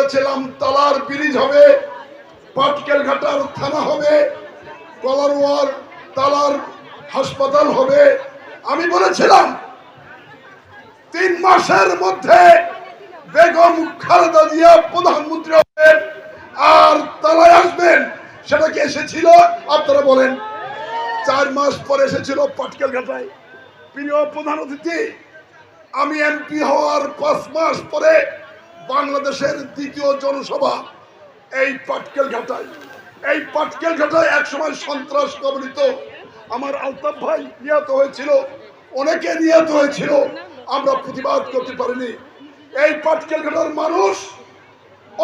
বলেছিলাম, তালার ব্রিজ হবে, পাটকেল ঘাটার থানা হবে, কলারওয়ার তালার হাসপাতাল হবে। আমি বলেছিলাম, তিন মাসের মধ্যে বেগম খালেদা জিয়া প্রধানমন্ত্রী হবেন, আর তালায় আসবেন, সেটা কি এসেছিল? আপনারা বলেন। চার মাস পরে এসেছিল পাটকেল ঘাটায়। প্রিয় প্রধান অতিথি, আমি এমপি হওয়ার পাঁচ মাস পরে বাংলাদেশের দ্বিতীয় জনসভা এই পাটকেল ঘাটায়। এই পাটকেল ঘাটায় একসময় সন্ত্রাস কবলিত। আমার আলতাফ ভাই নিহত হয়েছিল। অনেকে নিহত হয়েছিল। আমরা প্রতিবাদ করতে পারিনি। এই পাটকেল ঘাটার মানুষ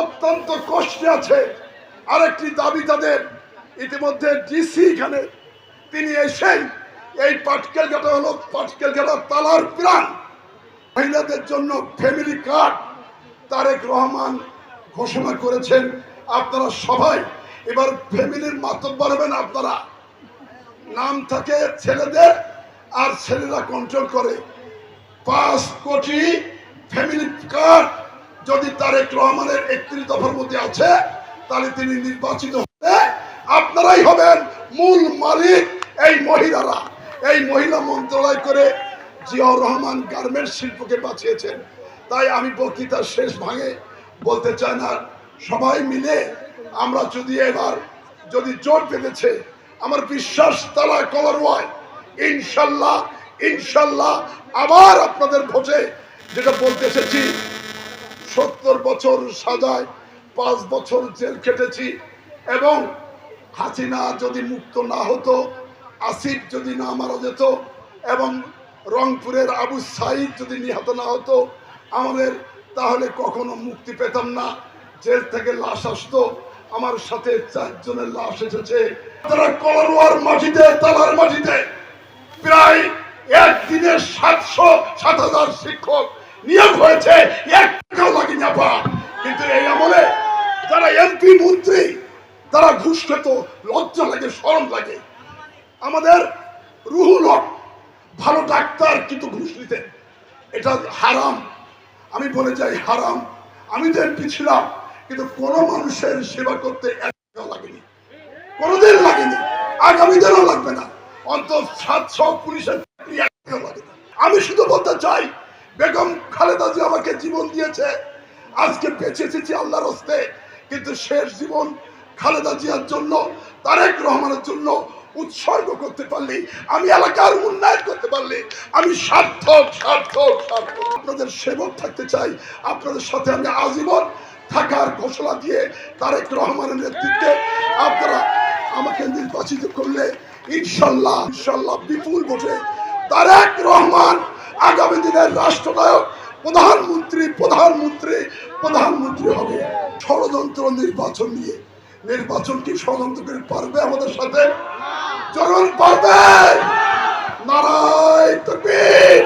অত্যন্ত কষ্টে আছে। আরেকটি দাবি তাদের। ইতিমধ্যে ডিসি এখানে। তিনি এসেই এই পাটকেল ঘাটা হলো পাটকেল ঘাটার তালার প্রাণ। মহিলাদের জন্য ফ্যামিলি কার্ড তারেক রহমান ঘোষণা করেছেন, আপনারা সবাই এবার ফ্যামিলির মাতব্বর হবেন আপনারা। নাম থাকে ছেলেদের আর ছেলেরা কন্ট্রোল করে। পাঁচ কোটি ফ্যামিলি কার্ড যদি তারেক রহমানের একত্রিশ দফার মধ্যে আছে, তাহলে তিনি নির্বাচিত হলে আপনারাই হবেন মূল মালিক এই মহিলারা। এই মহিলা মন্ত্রণালয় করে জিয়াউর রহমান গার্মেন্টস শিল্পকে বাঁচিয়েছেন। তাই আমি বক্তৃতার শেষ ভাঙে বলতে চাই না। সবাই মিলে আমরা যদি এবার যদি জোর পেতেছে আমার বিশ্বাস তালা কলার হয়। ইনশাল্লাহ ইনশাল্লাহ আবার আপনাদের ভোটে যেটা বলতে এসেছি, সত্তর বছর সাজায়, পাঁচ বছর জেল খেটেছি এবং হাসিনা যদি মুক্ত না হতো, আসিফ যদি না মারা যেত এবং রংপুরের আবু সাইদ যদি নিহত না হতো আমাদের তাহলে কখনো মুক্তি পেতাম না। জেল থেকে লাশ আসতো। আমার সাথে চারজনের লাশ এসেছে। তারা কলরোয়ার মাটিতে, তালার মাটিতে। প্রায় একদিনে সাতশো, সাত হাজার শিক্ষক নিয়োগ হয়েছে। এক টাকাও কিন্তু এই আমলে যারা এমপি, মন্ত্রী, তারা ঘুষ খেত। লজ্জা লাগে, শরম লাগে। আমাদের রুহুল ভালো ডাক্তার, কিন্তু ঘুষ নিতেন। এটা হারাম। আমি বলে যাই হারাম, আমি তো এমপি ছিলাম, কিন্তু কোনো মানুষের সেবা করতে লাগেনি। কোনোদিন লাগেনি। আগামী দিনও লাগবে না। অন্তত সাতশো পুলিশের লাগে। আমি শুধু বলতে চাই, বেগম খালেদা জি আমাকে জীবন দিয়েছে, আজকে বেঁচে এসেছি আল্লাহর হস্তে, কিন্তু শেষ জীবন খালেদা জিয়ার জন্য, তারেক রহমানের জন্য উৎসর্গ করতে পারলি, আমি এলাকার উন্নয়ন করতে পারলি, আমি সার্থক সার্থক সার্থক। আপনাদের সেবক থাকতে চাই, আপনাদের সাথে আমি আজীবন থাকার ঘোষণা দিয়ে তারেক রহমানের নেতৃত্বে আপনারা আমাকে নির্বাচিত করলে ইনশাল্লাহ ইনশাল্লাহ বিপুল ভোটে তারেক রহমান আগামী দিনের রাষ্ট্রনায়ক, প্রধানমন্ত্রী প্রধানমন্ত্রী প্রধানমন্ত্রী হবে। ষড়যন্ত্র নির্বাচন নিয়ে নির্বাচন কি ষড়যন্ত্র করে পারবে আমাদের সাথে? চরণ পারবেন? নারায় তকবীর!